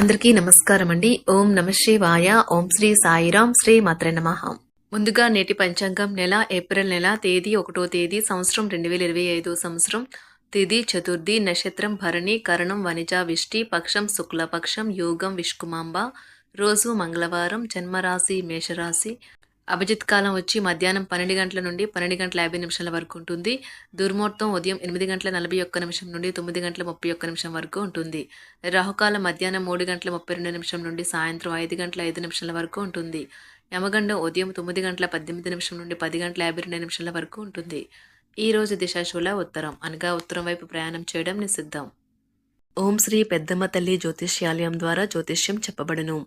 అందరికీ నమస్కారం అండి. ఓం నమ శివాయ. ఓం శ్రీ సాయిరాం శ్రీ మాత్ర నమ. ముందుగా నేటి పంచాంగం నెల ఏప్రిల్ నెల తేదీ ఒకటో తేదీ సంవత్సరం రెండు వేల ఇరవై ఐదో సంవత్సరం. తిథి చతుర్థి నక్షత్రం భరణి కరణం వనిజ విష్టి పక్షం శుక్లపక్షం యోగం విష్కుమాంబ. రోజు మంగళవారం జన్మరాశి మేషరాశి. అభిజిత్ కాలం వచ్చి మధ్యాహ్నం పన్నెండు గంటల నుండి పన్నెండు గంటల యాభై నిమిషాల వరకు ఉంటుంది. దుర్ముహూర్తం ఉదయం ఎనిమిది గంటల నలభై ఒక్క నిమిషం నుండి తొమ్మిది గంటల ముప్పై ఒక్క నిమిషం వరకు ఉంటుంది. రాహుకాలం మధ్యాహ్నం మూడు గంటల ముప్పై రెండు నిమిషం నుండి సాయంత్రం ఐదు గంటల ఐదు నిమిషాల వరకు ఉంటుంది. యమగండం ఉదయం తొమ్మిది గంటల పద్దెనిమిది నిమిషం నుండి పది గంటల యాభై రెండు నిమిషాల వరకు ఉంటుంది. ఈ రోజు దిశాశూల ఉత్తరం. అనగా ఉత్తరం వైపు ప్రయాణం చేయడం నిషిద్ధం. ఓం శ్రీ పెద్దమ్మ తల్లి జ్యోతిష్యాలయం ద్వారా జ్యోతిష్యం చెప్పబడును.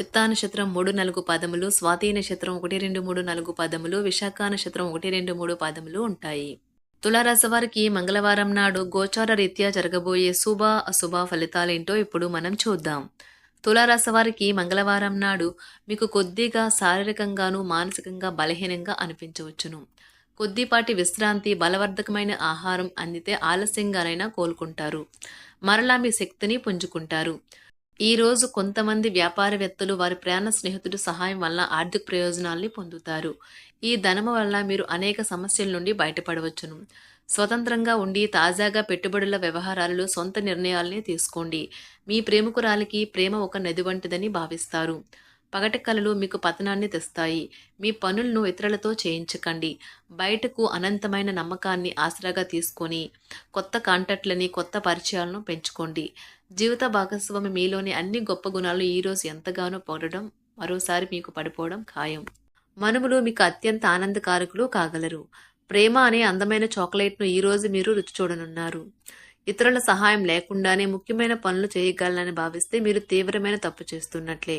చిత్తా నక్షత్రం మూడు నాలుగు పదములు స్వాతి నక్షత్రం ఒకటి రెండు మూడు నాలుగు పదములు విశాఖ నక్షత్రం ఒకటి రెండు మూడు పదములు ఉంటాయి. తులారాశి వారికి మంగళవారం నాడు గోచార రీత్యా జరగబోయే శుభ అశుభ ఫలితాలేంటో ఇప్పుడు మనం చూద్దాం. తులారాశి వారికి మంగళవారం నాడు మీకు కొద్దిగా శారీరకంగాను మానసికంగా బలహీనంగా అనిపించవచ్చును. కొద్దిపాటి విశ్రాంతి బలవర్ధకమైన ఆహారం అందితే ఆలస్యంగానైనా కోలుకుంటారు. మరలా మీ శక్తిని పుంజుకుంటారు. ఈ రోజు కొంతమంది వ్యాపారవేత్తలు వారి ప్రయాణ స్నేహితుడు సహాయం వల్ల ఆర్థిక ప్రయోజనాల్ని పొందుతారు. ఈ ధనము వల్ల మీరు అనేక సమస్యల నుండి బయటపడవచ్చును. స్వతంత్రంగా ఉండి తాజాగా పెట్టుబడుల వ్యవహారాలలో సొంత నిర్ణయాల్ని తీసుకోండి. మీ ప్రేమికురాలికి ప్రేమ ఒక నది వంటిదని భావిస్తారు. పగటి కళలు మీకు పతనాన్ని తెస్తాయి. మీ పనులను ఇతరులతో చేయించకండి. బయటకు అనంతమైన నమ్మకాన్ని ఆసరాగా తీసుకొని కొత్త కాంటాక్ట్లని కొత్త పరిచయాలను పెంచుకోండి. జీవిత భాగస్వామి మీలోని అన్ని గొప్ప గుణాలు ఈరోజు ఎంతగానో పొగడడం మరోసారి మీకు పడిపోవడం ఖాయం. మనుములు మీకు అత్యంత ఆనందకారకులు కాగలరు. ప్రేమ అనే అందమైన చాక్లెట్ను ఈరోజు మీరు రుచి చూడనున్నారు. ఇతరుల సహాయం లేకుండానే ముఖ్యమైన పనులు చేయగలనని భావిస్తే మీరు తీవ్రమైన తప్పు చేస్తున్నట్లే.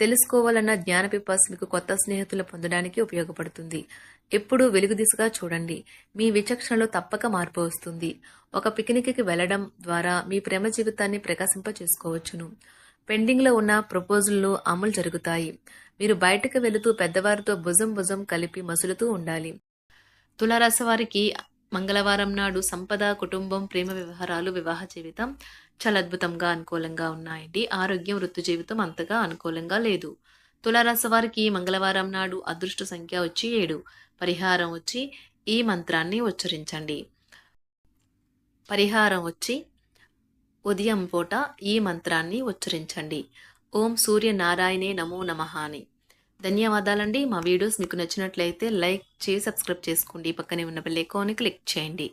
తెలుసుకోవాలన్న జ్ఞాన పిపాస్ మీకు కొత్త స్నేహితులు పొందడానికి ఉపయోగపడుతుంది. ఎప్పుడూ వెలుగు దిశగా చూడండి. మీ విచక్షణలో తప్పక మార్పు వస్తుంది. ఒక పిక్నిక్కి వెళ్ళడం ద్వారా మీ ప్రేమ జీవితాన్ని ప్రకాశింప చేసుకోవచ్చును. పెండింగ్లో ఉన్న ప్రపోజల్లు అమలు జరుగుతాయి. మీరు బయటకు వెళుతూ పెద్దవారితో భుజం భుజం కలిపి మసులుతూ ఉండాలి. తులారాశి వారికి మంగళవారం నాడు సంపద కుటుంబం ప్రేమ వ్యవహారాలు వివాహ జీవితం చాలా అద్భుతంగా అనుకూలంగా ఉన్నాయండి. ఆరోగ్యం వృత్తి జీవితం అంతగా అనుకూలంగా లేదు. తులారాశి వారికి మంగళవారం నాడు అదృష్ట సంఖ్య వచ్చి ఏడు. పరిహారం వచ్చి ఈ మంత్రాన్ని ఉచ్చరించండి. పరిహారం వచ్చి ఉదయం పూట ఈ మంత్రాన్ని ఉచ్చరించండి. ఓం సూర్య నారాయణే నమో నమః అని ధన్యవాదాలండి. మా వీడియోస్ మీకు నచ్చినట్లయితే లైక్ చేసి సబ్స్క్రైబ్ చేసుకోండి. పక్కనే ఉన్న బెల్ ఐకాన్ని క్లిక్ చేయండి.